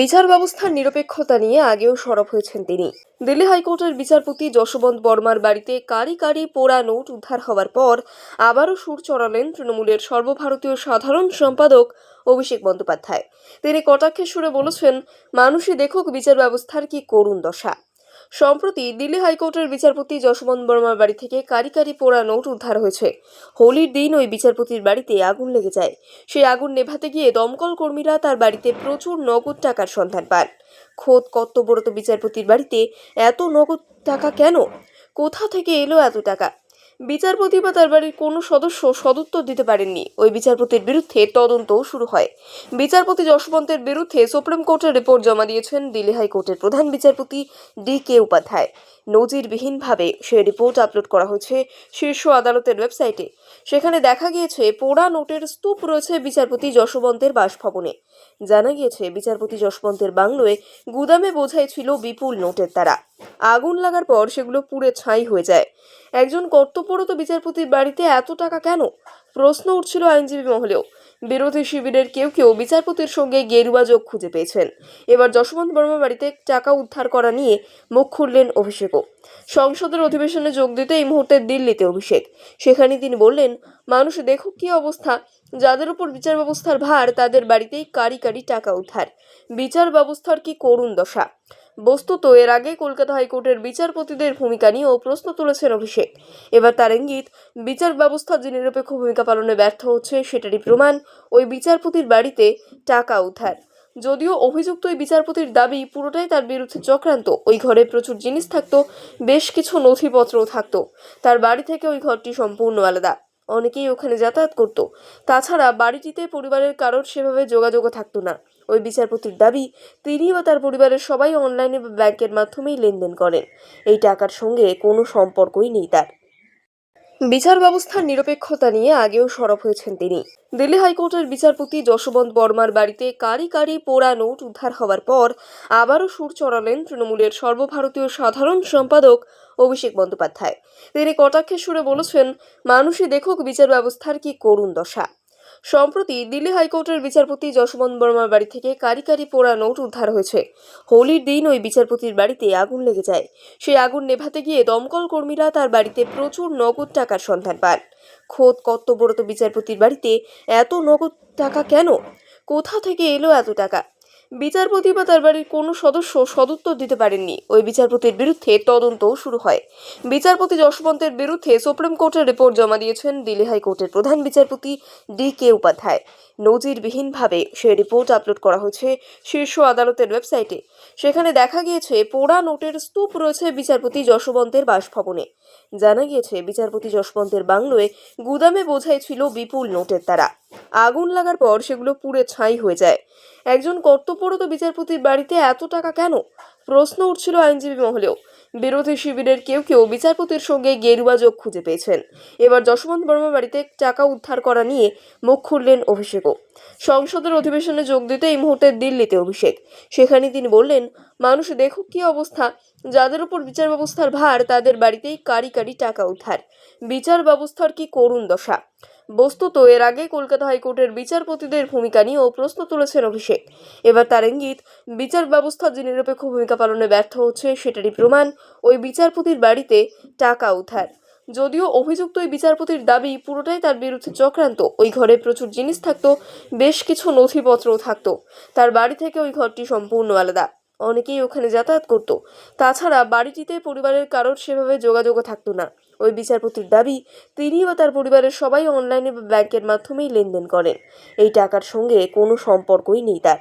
বিচার ব্যবস্থার নিরপেক্ষতা নিয়ে আগেও সরব হয়েছেন তিনি। দিল্লি হাইকোর্টের বিচারপতি যশবন্ত বর্মার বাড়িতে কারি কারি পোড়া নোট উদ্ধার হওয়ার পর আবারও সুর চড়ালেন তৃণমূলের সর্বভারতীয় সাধারণ সম্পাদক অভিষেক বন্দ্যোপাধ্যায়। তিনি কটাক্ষের সুরে বলেছেন, মানুষই দেখুক বিচার ব্যবস্থার কি করুণ দশা। সম্প্রতি দিল্লি হাইকোর্টের বিচারপতি যশবন্ত বর্মার বাড়ি থেকে কারি কারি পোড়া নোট উদ্ধার হয়েছে। হোলির দিন ওই বিচারপতির বাড়িতে আগুন লেগে যায়। সেই আগুন নেভাতে গিয়ে দমকল কর্মীরা তার বাড়িতে প্রচুর নগদ টাকার সন্ধান পান। খোদ কর্তব্যরত বিচারপতির বাড়িতে এত নগদ টাকা কেন? কোথা থেকে এলো এত টাকা? বিচারপতি বা তার বাড়ির কোনো সদস্য সদুত্তর দিতে পারেননি। ওই বিচারপতির বিরুদ্ধে তদন্তও শুরু হয়। বিচারপতি যশবন্তের বিরুদ্ধে সুপ্রিম কোর্টের রিপোর্ট জমা দিয়েছেন দিল্লি হাইকোর্টের প্রধান বিচারপতি ডি কে উপাধ্যায়। নজিরবিহীনভাবে সে রিপোর্ট আপলোড করা হয়েছে শীর্ষ আদালতের ওয়েবসাইটে। সেখানে দেখা গিয়েছে, পোড়া নোটের স্তূপ রয়েছে বিচারপতি যশবন্তের বাসভবনে। জানা গিয়েছে, বিচারপতি যশবন্তের বাংলোয় গুদামে বোঝাই ছিল বিপুল নোটের তারা। আগুন লাগার পর সেগুলো পুড়ে ছাই হয়ে যায়। একজন কর্তব্যরত বিচারপতির বাড়িতে এত টাকা কেন? প্রশ্ন উঠছিল আইনজীবী মহলেও। বিরোধী শিবিরের কেউ কেউ বিচারপতির সঙ্গে গেরুয়া যোগ খুঁজে পেয়েছেন। এবার যশবন্ত বর্মা বাড়িতে টাকা উদ্ধার করা নিয়ে মুখ খুললেন অভিষেকও। সংসদের অধিবেশনে যোগ দিতে এই মুহূর্তে দিল্লিতে অভিষেক। সেখানে তিনি বললেন, মানুষ দেখুক কি অবস্থা। যাদের উপর বিচার ব্যবস্থার ভার, তাদের বাড়িতেই কারি কারি টাকা উদ্ধার। বিচার ব্যবস্থার কি করুণ দশা। বস্তুত এর আগে কলকাতা হাইকোর্টের বিচারপতিদের ভূমিকা নিয়েও প্রশ্ন তুলেছেন অভিষেক। এবার তার ইঙ্গিত, বিচার ব্যবস্থা যে নিরপেক্ষ ভূমিকা পালনে ব্যর্থ হচ্ছে সেটারই প্রমাণ, ওই বিচারপতির বাড়িতে টাকা উদ্ধার। যদিও অভিযুক্ত ওই বিচারপতির দাবি পুরোটাই তার বিরুদ্ধে চক্রান্ত, ওই ঘরে প্রচুর জিনিস থাকতো, বেশ কিছু নথিপত্রও থাকতো, তার বাড়ি থেকে ওই ঘরটি সম্পূর্ণ আলাদা। অনেকেই ওখানে যাতায়াত করত। তাছাড়া বাড়িটিতে পরিবারের কারোর সেভাবে যোগাযোগও থাকতো না। ওই বিচারপতির দাবি তিনি বা তার পরিবারের সবাই অনলাইনে বা ব্যাংকের মাধ্যমেই লেনদেন করেন। এই টাকার সঙ্গে কোনো সম্পর্কই নেই তার। বিচার ব্যবস্থার নিরপেক্ষতা নিয়ে আগেও সরব হয়েছেন তিনি। দিল্লি হাইকোর্টের বিচারপতি যশবন্ত বর্মার বাড়িতে কারি কারি পোড়া নোট উদ্ধার হওয়ার পর আবারও সুর চড়ালেন তৃণমূলের সর্বভারতীয় সাধারণ সম্পাদক অভিষেক বন্দ্যোপাধ্যায়। তিনি কটাক্ষের সুরে বলেছেন, মানুষই দেখুক বিচার ব্যবস্থার কি করুণ দশা। সম্প্রতি দিল্লি হাইকোর্টের বিচারপতি যশবন্ত বর্মার বাড়ি থেকে কারি কারি পোড়া নোট উদ্ধার হয়েছে। হোলির দিন ওই বিচারপতির বাড়িতে আগুন লেগে যায়। সেই আগুন নেভাতে গিয়ে দমকল কর্মীরা তার বাড়িতে প্রচুর নগদ টাকার সন্ধান পান। খোদ কর্তব্যরত বিচারপতির বাড়িতে এত নগদ টাকা কেন? কোথা থেকে এলো এত টাকা? বিচারপতি বা তার বাড়ির কোনো সদস্য সদুত্তর দিতে পারেননি। ওই বিচারপতির বিরুদ্ধে তদন্তও শুরু হয়। বিচারপতি যশবন্তের বিরুদ্ধে সুপ্রিম কোর্টের রিপোর্ট জমা দিয়েছেন দিল্লি হাইকোর্টের প্রধান বিচারপতি ডি কে উপাধ্যায়। নজিরবিহীনভাবে সে রিপোর্ট আপলোড করা হয়েছে শীর্ষ আদালতের ওয়েবসাইটে। সেখানে দেখা গিয়েছে পোড়া নোটের স্তূপ রয়েছে বিচারপতি যশবন্তের বাসভবনে। জানা গিয়েছে, বিচারপতি যশবন্তের বাংলোয় গুদামে বোঝাই ছিল বিপুল নোটের তারা। আগুন লাগার পর সেগুলো পুড়ে ছাই হয়ে যায়। একজন কর্তব্যরত বিচারপতির বাড়িতে এত টাকা কেন? প্রশ্ন উঠছিল আইনজীবী মহলেও। বিরোধী শিবিরের কেউ কেউ বিচারপতির সঙ্গে গেরুয়া যোগ খুঁজে পেয়েছেন। এবার যশবন্ত বর্মা বাড়িতে টাকা উদ্ধার করা নিয়ে মুখ খুললেন অভিষেকও। সংসদের অধিবেশনে যোগ দিতে এই মুহূর্তে দিল্লিতে অভিষেক। সেখানে তিনি বললেন, মানুষ দেখুক কি অবস্থা। যাদের উপর বিচার ব্যবস্থার ভার, তাদের বাড়িতেই কারি কারি টাকা উদ্ধার। বিচার ব্যবস্থার কি করুণ দশা। বস্তুত এর আগে কলকাতা হাইকোর্টের বিচারপতিদের ভূমিকা নিয়েও প্রশ্ন তুলেছেন অভিষেক। এবার তার ইঙ্গিত, বিচার ব্যবস্থা যে নিরপেক্ষ ভূমিকা পালনে ব্যর্থ হচ্ছে সেটারই প্রমাণ, ওই বিচারপতির বাড়িতে টাকা উদ্ধার। যদিও অভিযুক্ত ওই বিচারপতির দাবি পুরোটাই তার বিরুদ্ধে চক্রান্ত, ওই ঘরে প্রচুর জিনিস থাকতো, বেশ কিছু নথিপত্রও থাকতো। তার বাড়ি থেকে ওই ঘরটি সম্পূর্ণ আলাদা। অনেকেই ওখানে যাতায়াত করত। তাছাড়া বাড়িটিতে পরিবারের কারোর সেভাবে যোগাযোগও থাকতো না। ওই বিচারপতির দাবি তিনি বা তার পরিবারের সবাই অনলাইনে ব্যাংকের মাধ্যমেই লেনদেন করেন। এই টাকার সঙ্গে কোনো সম্পর্কই নেই তার।